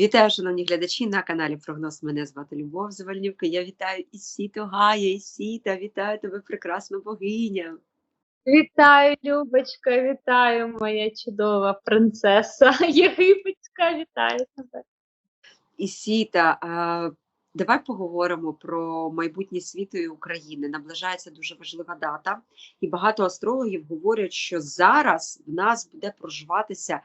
Вітаю, шановні глядачі на каналі Прогноз. Мене звати Любов Завальнюка. Я вітаю Ісіту Гая, Ісіта, вітаю тебе, прекрасна богиня. Вітаю, Любочка, вітаю, моя чудова принцеса єгипетська, вітаю тебе. Ісіта, давай поговоримо про майбутнє світу і України. Наближається дуже важлива дата, і багато астрологів говорять, що зараз в нас буде проживатися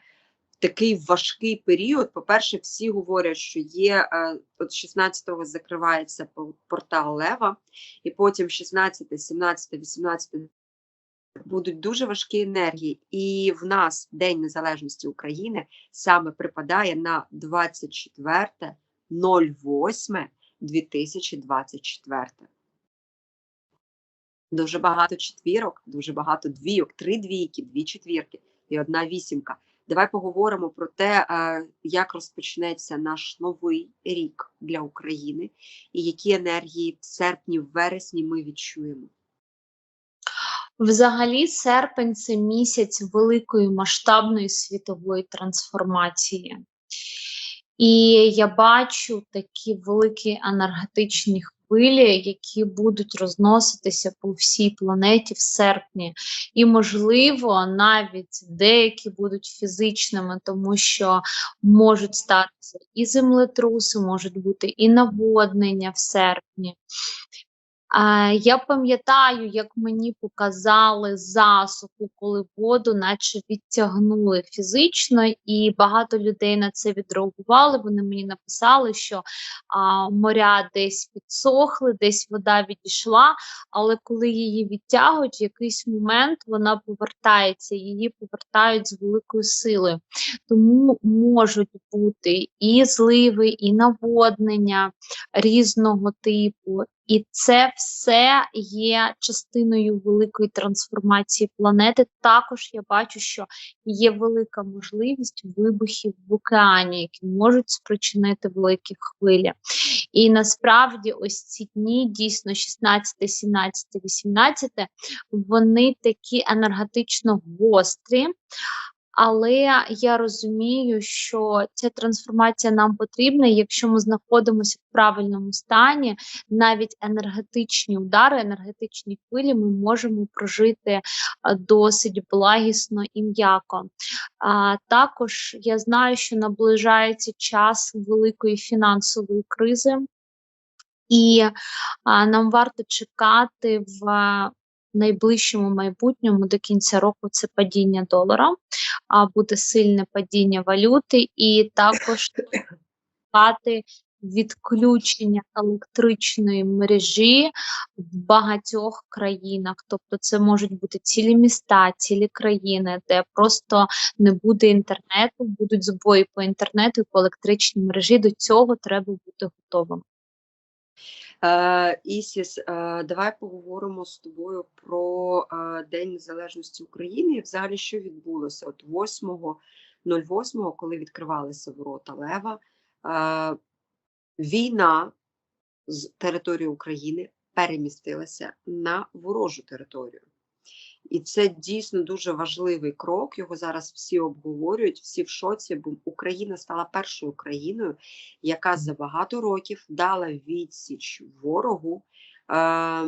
такий важкий період. По-перше, всі говорять, що є е, от 16-го закривається по- портал Лева, і потім 16, 17, 18 будуть дуже важкі енергії. І в нас День Незалежності України саме припадає на 24.08.2024. Дуже багато четвірок, дуже багато двійок, три двійки, дві четвірки і одна вісімка. Давай поговоримо про те, як розпочнеться наш новий рік для України і які енергії в серпні, в вересні ми відчуємо. Взагалі, серпень це місяць великої масштабної світової трансформації. І я бачу такі великі енергетичні хвилі, які будуть розноситися по всій планеті в серпні. І, можливо, навіть деякі будуть фізичними, тому що можуть статися і землетруси, можуть бути і наводнення в серпні. Я пам'ятаю, як мені показали засуху, коли воду наче відтягнули фізично, і багато людей на це відреагували. Вони мені написали, що а, моря десь підсохли, десь вода відійшла, але коли її відтягують, в якийсь момент вона повертається, її повертають з великою силою. Тому можуть бути і зливи, і наводнення різного типу. І це все є частиною великої трансформації планети. Також я бачу, що є велика можливість вибухів в океані, які можуть спричинити великі хвилі. І насправді, ось ці дні, дійсно, 16, 17, 18, вони такі енергетично гострі. Але я розумію, що ця трансформація нам потрібна, якщо ми знаходимося в правильному стані, навіть енергетичні удари, енергетичні хвилі ми можемо прожити досить благісно і м'яко. А, також я знаю, що наближається час великої фінансової кризи, і нам варто чекати в найближчому майбутньому до кінця року це падіння долара, буде сильне падіння валюти, і також відключення електричної мережі в багатьох країнах. Тобто, це можуть бути цілі міста, цілі країни, де просто не буде інтернету, будуть збої по інтернету і по електричній мережі. До цього треба бути готовим. Е, Ісіс, е, давай поговоримо з тобою про е, День Незалежності України і взагалі, що відбулося от 8.08, коли відкривалися ворота Лева. Війна з території України перемістилася на ворожу територію. І це дійсно дуже важливий крок. Його зараз всі обговорюють, всі в шоці, бо Україна стала першою країною, яка за багато років дала відсіч ворогу е,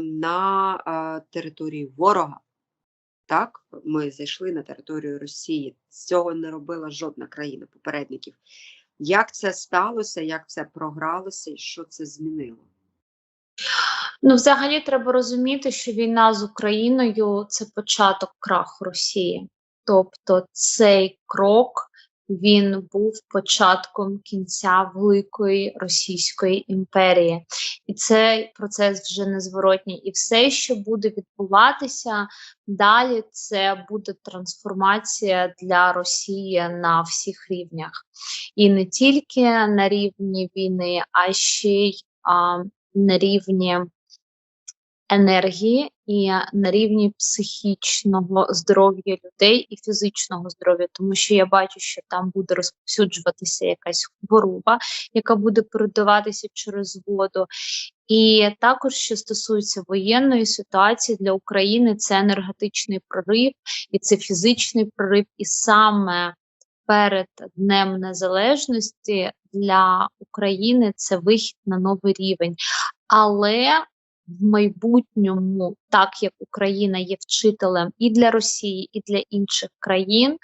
на е, території ворога. Так, ми зайшли на територію Росії. Цього не робила жодна країна попередників. Як це сталося, як це програлося і що це змінило? Ну, взагалі, треба розуміти, що війна з Україною це початок краху Росії. Тобто цей крок він був початком кінця великої Російської імперії, і цей процес вже незворотній. І все, що буде відбуватися далі, це буде трансформація для Росії на всіх рівнях, і не тільки на рівні війни, а ще й а, на рівні енергії і на рівні психічного здоров'я людей і фізичного здоров'я, тому що я бачу, що там буде розповсюджуватися якась хвороба, яка буде передаватися через воду. І також, що стосується воєнної ситуації для України, це енергетичний прорив, і це фізичний прорив, і саме перед Днем Незалежності для України це вихід на новий рівень. Але в майбутньому, так як Україна є вчителем і для Росії, і для інших країн,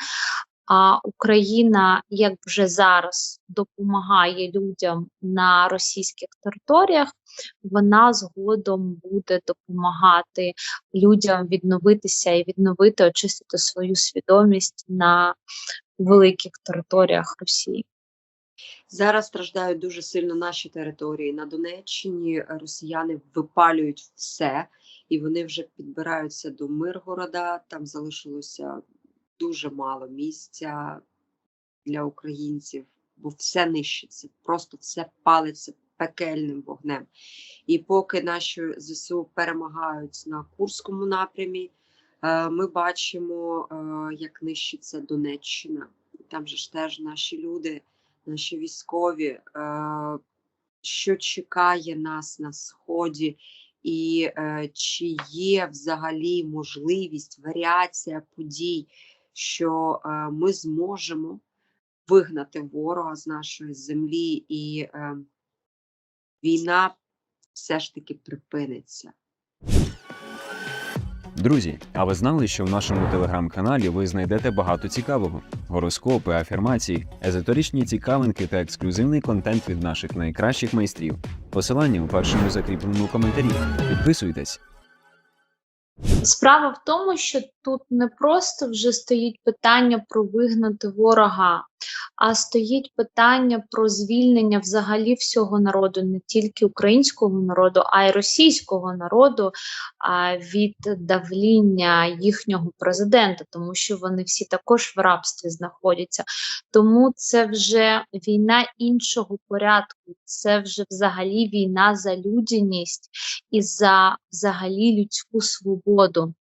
а Україна, як вже зараз, допомагає людям на російських територіях, вона згодом буде допомагати людям відновитися і відновити, очистити свою свідомість на великих територіях Росії. Зараз страждають дуже сильно наші території. На Донеччині росіяни випалюють все, і вони вже підбираються до Миргорода. Там залишилося дуже мало місця для українців, бо все нищиться, просто все палиться пекельним вогнем. І поки наші ЗСУ перемагають на Курському напрямі, е, ми бачимо, е, як нищиться Донеччина. Там же ж теж наші люди наші військові, е, що чекає нас на сході, і е, чи є взагалі можливість, варіація подій, що е, ми зможемо вигнати ворога з нашої землі, і е, війна все ж таки припиниться. Друзі, а ви знали, що в нашому телеграм-каналі ви знайдете багато цікавого: гороскопи, афірмації, езоторічні цікавинки та ексклюзивний контент від наших найкращих майстрів. Посилання у першому закріпленому коментарі. Підписуйтесь. Справа в тому, що тут не просто вже стоїть питання про вигнати ворога, а стоїть питання про звільнення взагалі всього народу, не тільки українського народу, а й російського народу від давління їхнього президента, тому що вони всі також в рабстві знаходяться. Тому це вже війна іншого порядку, це вже взагалі війна за людяність і за взагалі людську свободу.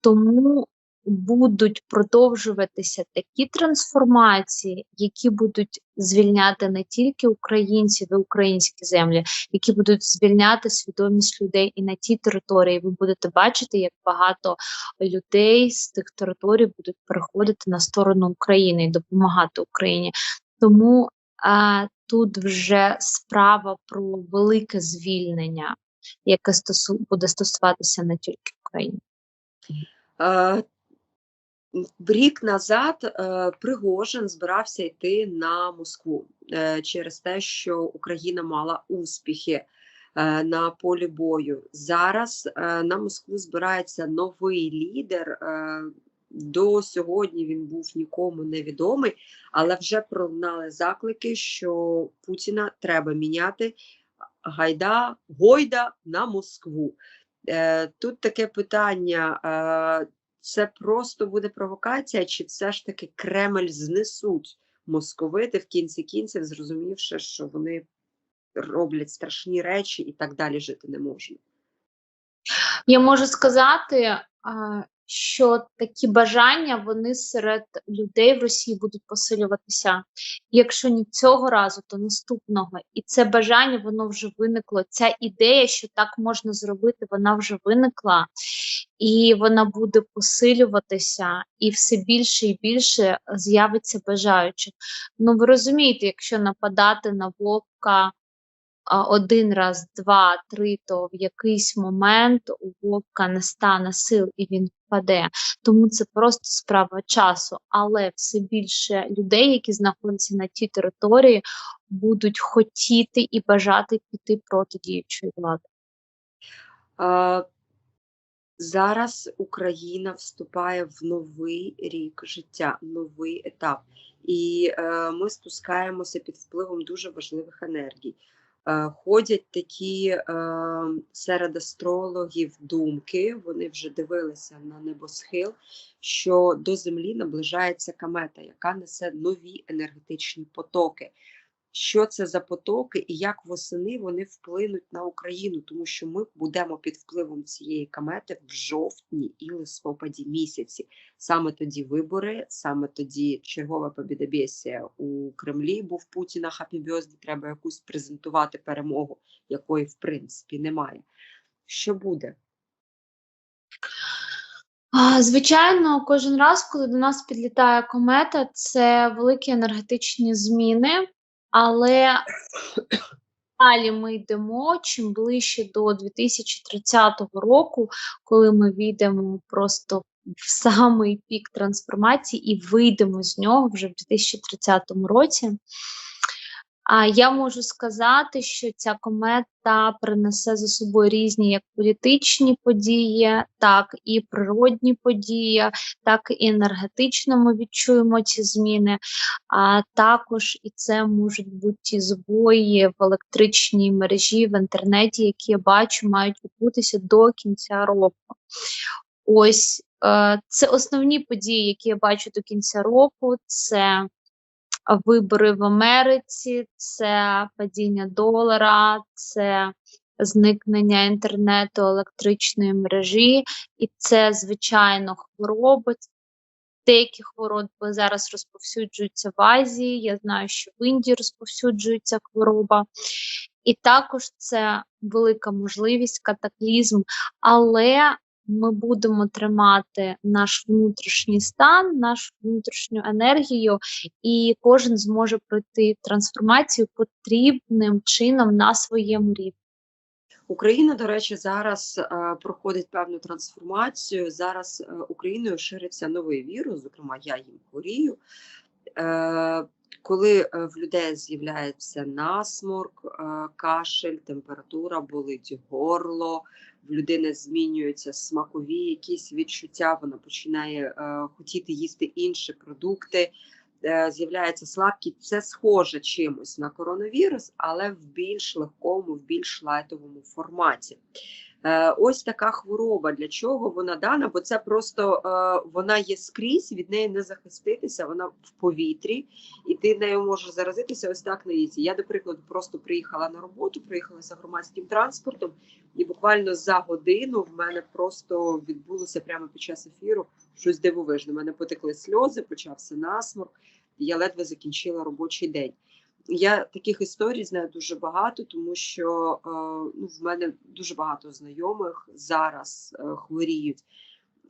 Тому будуть продовжуватися такі трансформації, які будуть звільняти не тільки українців і українські землі, які будуть звільняти свідомість людей і на тій території. Ви будете бачити, як багато людей з тих територій будуть переходити на сторону України і допомагати Україні. Тому а, тут вже справа про велике звільнення, яке стосу буде стосуватися не тільки України. Е, Рік назад е, Пригожин збирався йти на Москву е, через те, що Україна мала успіхи на полі бою. Зараз на Москву збирається новий лідер. До сьогодні він був нікому невідомий, але вже пролунали заклики, що Путіна треба міняти гайда Гойда на Москву. Е, Тут таке питання. Е, це просто буде провокація, чи все ж таки Кремль знесуть московити в кінці кінців, зрозумівши, що вони роблять страшні речі і так далі жити не можна. Я можу сказати, що такі бажання вони серед людей в Росії будуть посилюватися. Якщо не цього разу, то наступного. І це бажання воно вже виникло. Ця ідея, що так можна зробити, вона вже виникла, і вона буде посилюватися, і все більше і більше з'явиться бажаючих. Ну ви розумієте, якщо нападати на вовка один раз, два, три, то в якийсь момент у вовка не стане сил і він впаде. Тому це просто справа часу. Але все більше людей, які знаходяться на тій території, будуть хотіти і бажати піти проти діючої влади. А, Зараз Україна вступає в новий рік життя, новий етап, і е, ми спускаємося під впливом дуже важливих енергій. Е, ходять такі е, серед астрологів думки, вони вже дивилися на небосхил, що до Землі наближається комета, яка несе нові енергетичні потоки. Що це за потоки і як восени вони вплинуть на Україну, тому що ми будемо під впливом цієї комети в жовтні і листопаді місяці. Саме тоді вибори, саме тоді чергова побідобєсія у Кремлі, бо в Путіна хапібьозді треба якусь презентувати перемогу, якої в принципі немає. Що буде? Звичайно, кожен раз, коли до нас підлітає комета, це великі енергетичні зміни, але далі ми йдемо чим ближче до 2030 року, коли ми війдемо просто в самий пік трансформації і вийдемо з нього вже в 2030 році. А я можу сказати, що ця комета принесе за собою різні як політичні події, так і природні події, так і енергетично ми відчуємо ці зміни. А також і це можуть бути збої в електричній мережі в інтернеті, які я бачу, мають відбутися до кінця року. Ось е, це основні події, які я бачу до кінця року. Це вибори в Америці, це падіння долара, це зникнення інтернету, електричної мережі, і це, звичайно, хвороби. Деякі хвороби зараз розповсюджуються в Азії. Я знаю, що в Індії розповсюджується хвороба. І також це велика можливість, катаклізм, але ми будемо тримати наш внутрішній стан, нашу внутрішню енергію, і кожен зможе пройти трансформацію потрібним чином на своєму рівні. Україна, до речі, зараз е, проходить певну трансформацію. Зараз е, Україною шириться новий вірус, зокрема, я їм хворію. Е, коли в людей з'являється насморк, кашель, температура, болить горло, людини змінюються смакові якісь відчуття, вона починає е, хотіти їсти інші продукти, е, з'являється слабкість. Це схоже чимось на коронавірус, але в більш легкому, в більш лайтовому форматі. Е, Ось така хвороба. Для чого вона дана? Бо це просто е, вона є скрізь, від неї не захиститися, вона в повітрі, і ти нею можеш заразитися ось так на лісі. Я, до прикладу, просто приїхала на роботу, приїхала за громадським транспортом, і буквально за годину в мене просто відбулося прямо під час ефіру щось дивовижне. У мене потекли сльози, почався насморк, і я ледве закінчила робочий день. Я таких історій знаю дуже багато, тому що е, ну, в мене дуже багато знайомих зараз е, хворіють,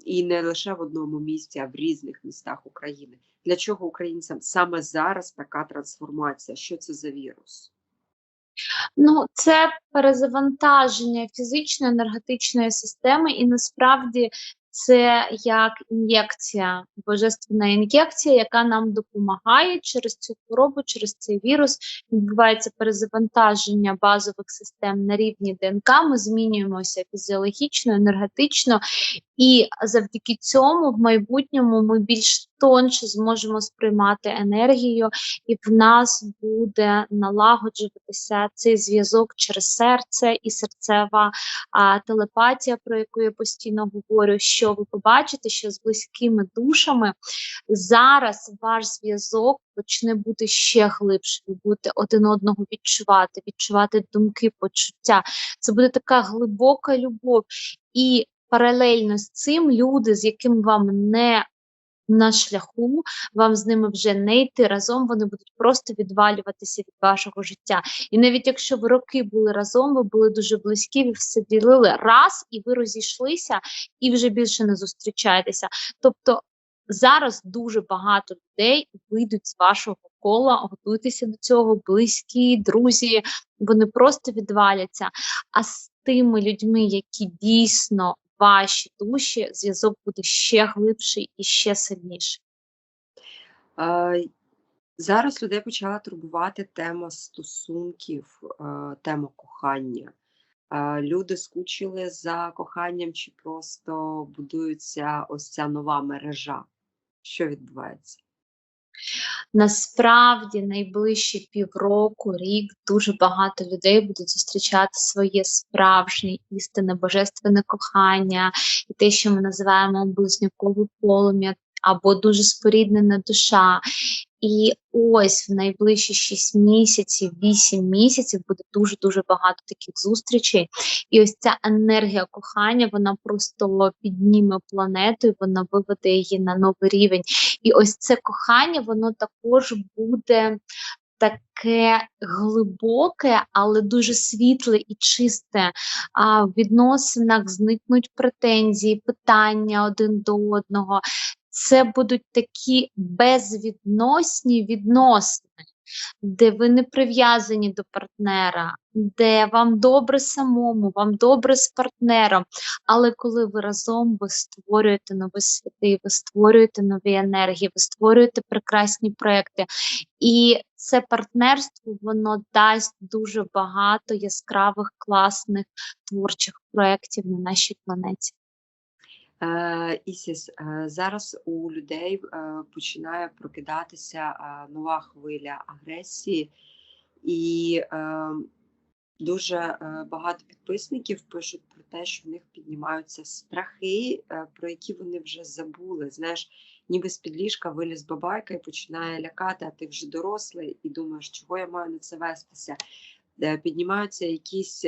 і не лише в одному місці, а в різних містах України. Для чого українцям саме зараз така трансформація? Що це за вірус? Ну, це перезавантаження фізичної енергетичної системи, і насправді це як ін'єкція, божественна ін'єкція, яка нам допомагає через цю хворобу, через цей вірус. Відбувається перезавантаження базових систем на рівні ДНК. Ми змінюємося фізіологічно, енергетично, і завдяки цьому в майбутньому ми більш тонше зможемо сприймати енергію, і в нас буде налагоджуватися цей зв'язок через серце і серцева а, телепатія, про яку я постійно говорю. Що ви побачите, що з близькими душами зараз ваш зв'язок почне бути ще глибше. Ви будете один одного відчувати, відчувати думки, почуття. Це буде така глибока любов. І паралельно з цим люди, з якими вам не на шляху, вам з ними вже не йти разом, вони будуть просто відвалюватися від вашого життя. І навіть якщо ви роки були разом, ви були дуже близькі, ви все ділили раз, і ви розійшлися, і вже більше не зустрічаєтеся. Тобто зараз дуже багато людей вийдуть з вашого кола, готуйтеся до цього, близькі, друзі, вони просто відваляться. А з тими людьми, які дійсно ваші душі, зв'язок буде ще глибший і ще сильніший. Зараз людей почала турбувати тема стосунків, тема кохання. Люди скучили за коханням чи просто будується ось ця нова мережа. Що відбувається? Насправді, найближчі півроку, рік дуже багато людей будуть зустрічати своє справжнє істинне божественне кохання і те, що ми називаємо близнюкове полум'я або дуже споріднена душа. І ось в найближчі 6 місяців, 8 місяців буде дуже дуже багато таких зустрічей. І ось ця енергія кохання, вона просто підніме планету, і вона виведе її на новий рівень. І ось це кохання, воно також буде таке глибоке, але дуже світле і чисте. А в відносинах зникнуть претензії, питання один до одного. Це будуть такі безвідносні відносини, де ви не прив'язані до партнера, де вам добре самому, вам добре з партнером. Але коли ви разом ви створюєте нові світи, ви створюєте нові енергії, ви створюєте прекрасні проекти. І це партнерство воно дасть дуже багато яскравих, класних творчих проєктів на нашій планеті. Е, Ісіс, е, зараз у людей е, починає прокидатися нова хвиля агресії, і е, дуже багато підписників пишуть про те, що в них піднімаються страхи, про які вони вже забули. Знаєш, ніби з-під ліжка виліз бабайка і починає лякати, а ти вже дорослий і думаєш, чого я маю на це вестися. Піднімаються якісь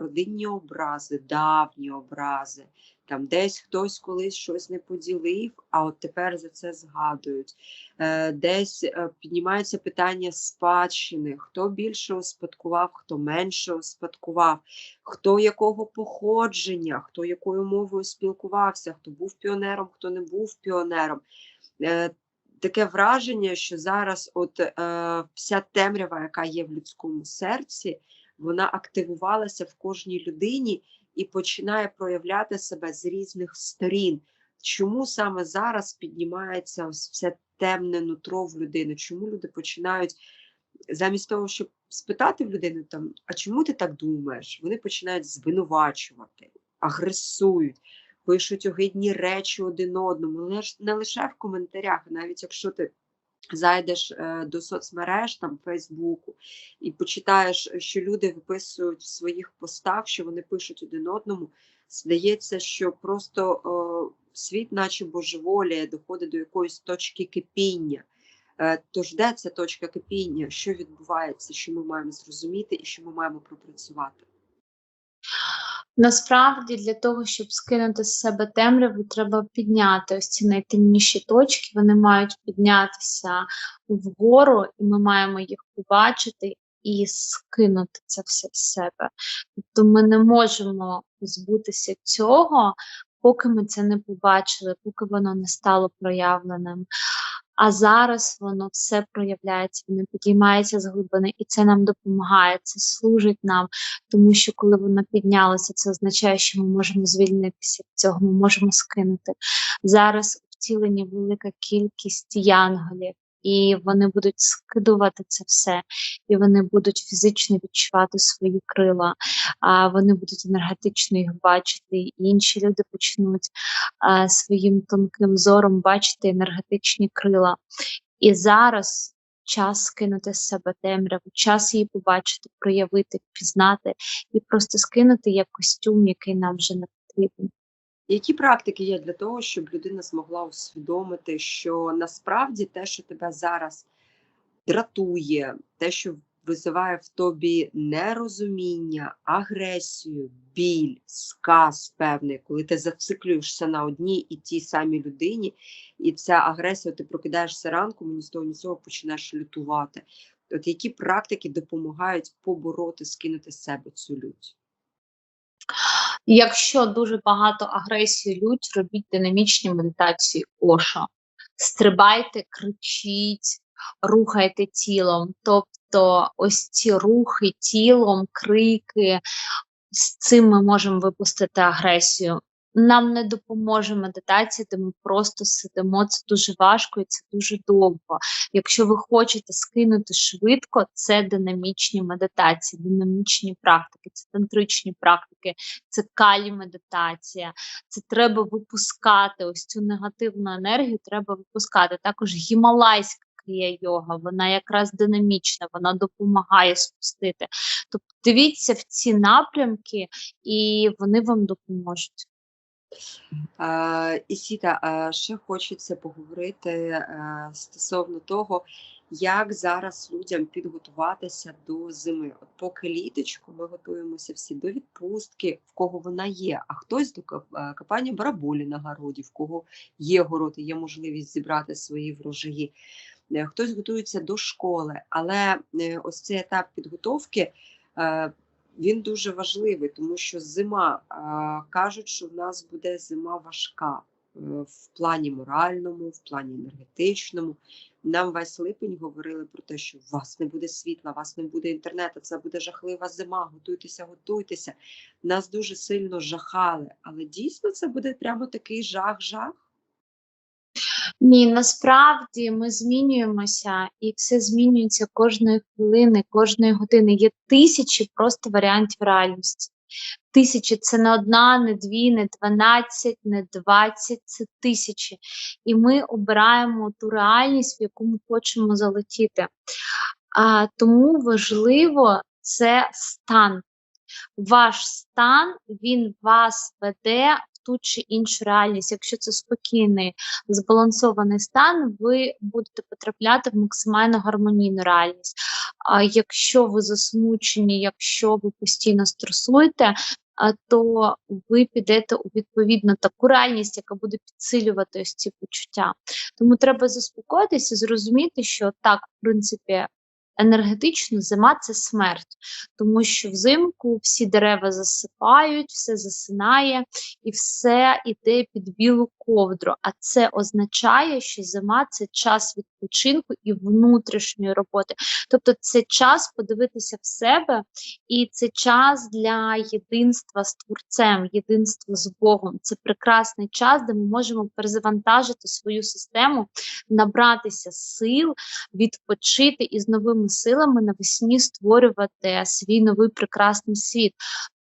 родинні образи, давні образи. Там десь хтось колись щось не поділив, а от тепер за це згадують. Е, Десь е, піднімаються питання спадщини, хто більше успадкував, хто менше успадкував, хто якого походження, хто якою мовою спілкувався, хто був піонером, хто не був піонером. Е, Таке враження, що зараз от вся темрява, яка є в людському серці, вона активувалася в кожній людині і починає проявляти себе з різних сторін. Чому саме зараз піднімається ось це темне нутро в людини? Чому люди починають замість того, щоб спитати в людини, там, а чому ти так думаєш? Вони починають звинувачувати, агресують, пишуть огидні речі один одному, не лише в коментарях, навіть якщо ти зайдеш е, до соцмереж, там Фейсбуку, і почитаєш, що люди виписують в своїх постах, що вони пишуть один одному, здається, що просто е, світ, наче божеволіє, доходить до якоїсь точки кипіння. Е, Тож де ця точка кипіння? Що відбувається, що ми маємо зрозуміти і що ми маємо пропрацювати? Насправді, для того, щоб скинути з себе темряву, треба підняти ось ці найтемніші точки. Вони мають піднятися вгору, і ми маємо їх побачити і скинути це все з себе. Тобто ми не можемо збутися цього, поки ми це не побачили, поки воно не стало проявленим. А зараз воно все проявляється, воно підіймається з глибини, і це нам допомагає, це служить нам, тому що коли воно піднялося, це означає, що ми можемо звільнитися від цього, ми можемо скинути. Зараз втілені велика кількість янголів, і вони будуть скидувати це все, і вони будуть фізично відчувати свої крила, а вони будуть енергетично їх бачити, і інші люди почнуть а, своїм тонким зором бачити енергетичні крила. І зараз час скинути з себе темряву, час її побачити, проявити, пізнати і просто скинути як костюм, який нам вже не потрібен. Які практики є для того, щоб людина змогла усвідомити, що насправді те, що тебе зараз дратує, те, що визиває в тобі нерозуміння, агресію, біль, сказ певний, коли ти зациклюєшся на одній і тій самій людині, і ця агресія, ти прокидаєшся ранку, мені з того ні цього починаєш лютувати. От які практики допомагають побороти, скинути з себе цю лють? Якщо дуже багато агресії лють, робіть динамічні медитації Ошо. Стрибайте, кричіть, рухайте тілом. Тобто, ось ці рухи тілом, крики, з цим ми можемо випустити агресію. Нам не допоможе медитація, де ми просто сидимо. Це дуже важко і це дуже довго. Якщо ви хочете скинути швидко, це динамічні медитації, динамічні практики, це тантричні практики, це калі медитація. Це треба випускати ось цю негативну енергію. Треба випускати. Також гімалайська йога, вона якраз динамічна, вона допомагає спустити. Тобто дивіться в ці напрямки, і вони вам допоможуть. Ісіта, ще хочеться поговорити е, стосовно того, як зараз людям підготуватися до зими. От поки літочко, ми готуємося всі до відпустки, в кого вона є, а хтось до е, копання бараболі на городі, в кого є город і є можливість зібрати свої врожаї. е, хтось готується до школи, але ось цей етап підготовки. Він дуже важливий, тому що зима кажуть, що в нас буде зима важка е, в плані моральному, в плані енергетичному. Нам весь липень говорили про те, що у вас не буде світла, у вас не буде інтернету, це буде жахлива зима. Готуйтеся, готуйтеся. Нас дуже сильно жахали, але дійсно це буде прямо такий жах-жах. Ні, насправді ми змінюємося, і все змінюється кожної хвилини, кожної години. Є тисячі просто варіантів реальності. Тисячі це не одна, не дві, не дванадцять, не двадцять, це тисячі. І ми обираємо ту реальність, в яку ми хочемо залетіти. А, тому важливо це стан. Ваш стан він вас веде ту чи іншу реальність. Якщо це спокійний, збалансований стан, ви будете потрапляти в максимально гармонійну реальність. А якщо ви засмучені, якщо ви постійно стресуєте, то ви підете у відповідно таку реальність, яка буде підсилювати ось ці почуття. Тому треба заспокоїтися, зрозуміти, що так, в принципі, енергетично зима це смерть, тому що взимку всі дерева засипають, все засинає і все йде під білу ковдру. А це означає, що зима це час відпочинку і внутрішньої роботи. Тобто це час подивитися в себе, і це час для єдинства з творцем, єдинства з Богом. Це прекрасний час, де ми можемо перезавантажити свою систему, набратися сил, відпочити і з новими силами навесні створювати свій новий прекрасний світ.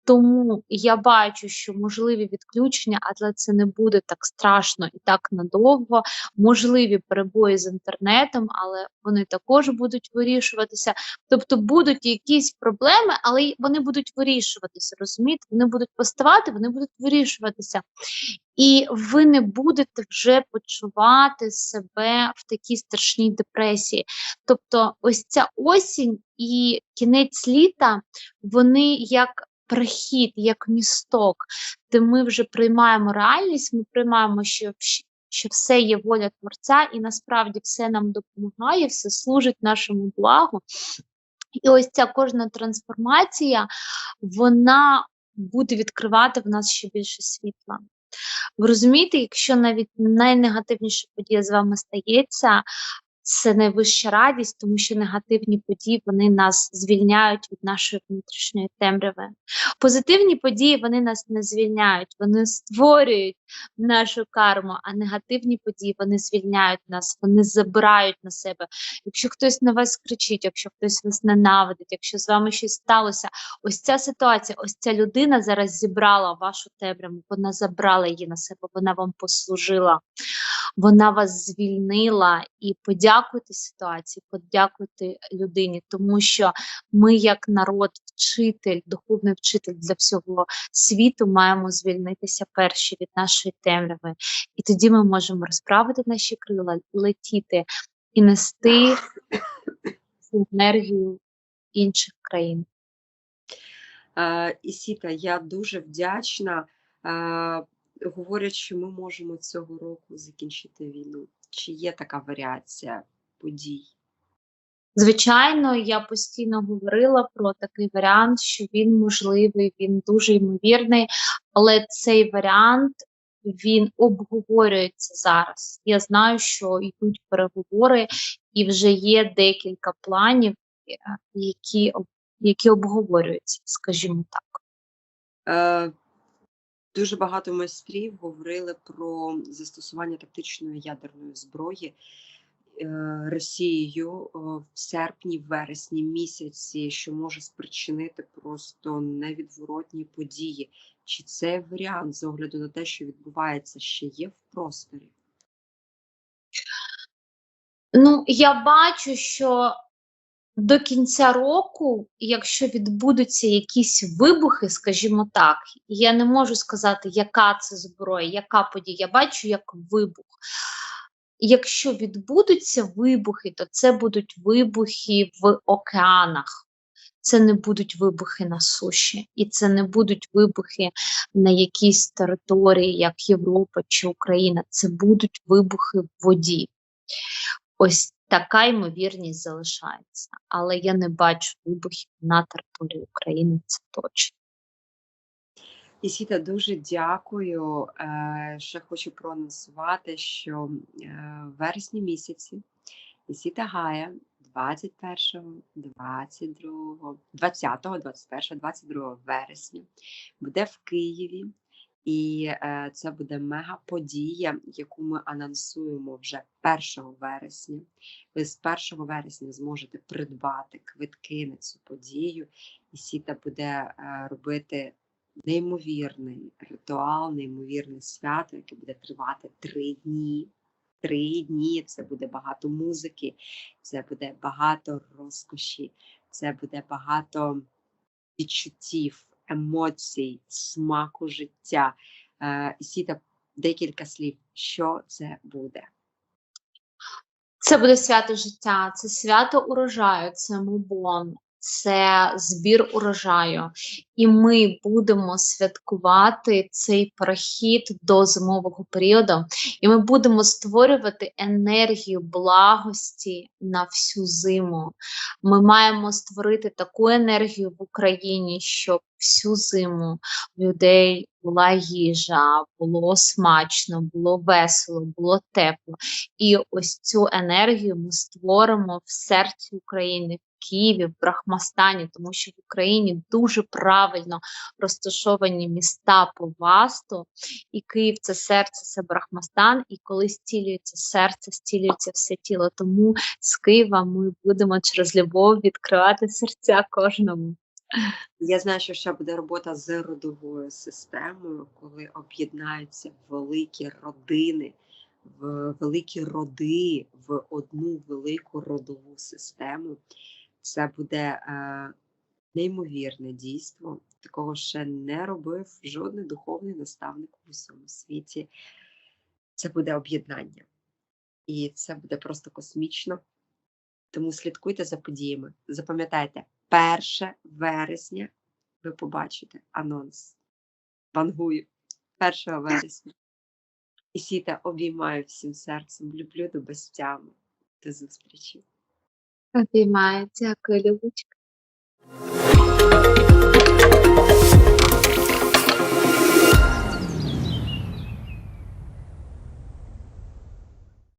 Тому я бачу, що можливі відключення, але це не буде так страшно і так надовго. Можливі перебої з інтернетом, але вони також будуть вирішуватися. Тобто будуть якісь проблеми, але вони будуть вирішуватися. Розумієте? Вони будуть поставати, вони будуть вирішуватися. І ви не будете вже почувати себе в такій страшній депресії. Тобто, ось ця осінь і кінець літа, вони як прихід, як місток, де ми вже приймаємо реальність, ми приймаємо, що, що все є воля творця, і насправді все нам допомагає, все служить нашому благу. І ось ця кожна трансформація, вона буде відкривати в нас ще більше світла. Ви розумієте, якщо навіть найнегативніша подія з вами стається, це найвища радість, тому що негативні події вони нас звільняють від нашої внутрішньої темряви. Позитивні події вони нас не звільняють, вони створюють нашу карму, а негативні події вони звільняють нас, вони забирають на себе. Якщо хтось на вас кричить, якщо хтось вас ненавидить, якщо з вами щось сталося, ось ця ситуація, ось ця людина зараз зібрала вашу темряву, вона забрала її на себе, вона вам послужила, вона вас звільнила і подякуйте ситуації, подякуйте людині, тому що ми, як народ, вчитель, духовний вчитель для всього світу, маємо звільнитися перші від нашої темряви. І тоді ми можемо розправити наші крила, летіти і нести цю енергію інших країн. Ісіта, я дуже вдячна. Говорять, що ми можемо цього року закінчити війну. Чи є така варіація подій? Звичайно, я постійно говорила про такий варіант, що він можливий, він дуже ймовірний, але цей варіант він обговорюється зараз. Я знаю, що йдуть переговори, і вже є декілька планів, е, які, які обговорюються, скажімо так. Е, Дуже багато майстрів говорили про застосування тактичної ядерної зброї Росією е, в серпні, вересні місяці, що може спричинити просто невідворотні події. Чи цей варіант з огляду на те, що відбувається, ще є в просторі? Ну, я бачу, що до кінця року, якщо відбудуться якісь вибухи, скажімо так, я не можу сказати, яка це зброя, яка подія. Я бачу як вибух. Якщо відбудуться вибухи, то це будуть вибухи в океанах. Це не будуть вибухи на суші, і це не будуть вибухи на якійсь території, як Європа чи Україна. Це будуть вибухи в воді. Ось така ймовірність залишається. Але я не бачу вибухів на території України, це точно. Ісіта, дуже дякую. Ще хочу проанонсувати, що е, в вересні місяці Ісіта Гая 21, 22, 20, 21, 22 вересня буде в Києві. І е, це буде мега-подія, яку ми анонсуємо вже 1 вересня. Ви з 1 вересня зможете придбати квитки на цю подію, і Сіта буде е, робити неймовірний ритуал, неймовірне свято, яке буде тривати три дні. Три дні це буде багато музики, це буде багато розкоші, це буде багато відчуттів, емоцій, смаку життя. Е, Сіта, декілька слів, що це буде. Це буде свято життя, це свято урожаю, це мубон, це збір урожаю. І ми будемо святкувати цей перехід до зимового періоду, і ми будемо створювати енергію благості на всю зиму. Ми маємо створити таку енергію в Україні, щоб всю зиму людей була їжа, було смачно, було весело, було тепло. І ось цю енергію ми створимо в серці України, Києві, в Брахмастані, тому що в Україні дуже правильно розташовані міста по васту, і Київ це серце, це Брахмастан, і коли стілюється серце, стілюється все тіло. Тому з Києва ми будемо через любов відкривати серця кожному. Я знаю, що ще буде робота з родовою системою, коли об'єднаються великі родини, в великі роди в одну велику родову систему. Це буде е, неймовірне дійство. Такого ще не робив жодний духовний наставник у всьому світі. Це буде об'єднання. І це буде просто космічно. Тому слідкуйте за подіями. Запам'ятайте, 1 вересня ви побачите анонс. Вангую 1 вересня. І сіта обіймаю всім серцем. Люблю до безтями. До зустрічі. Обіймаю. Дякую, Любочка.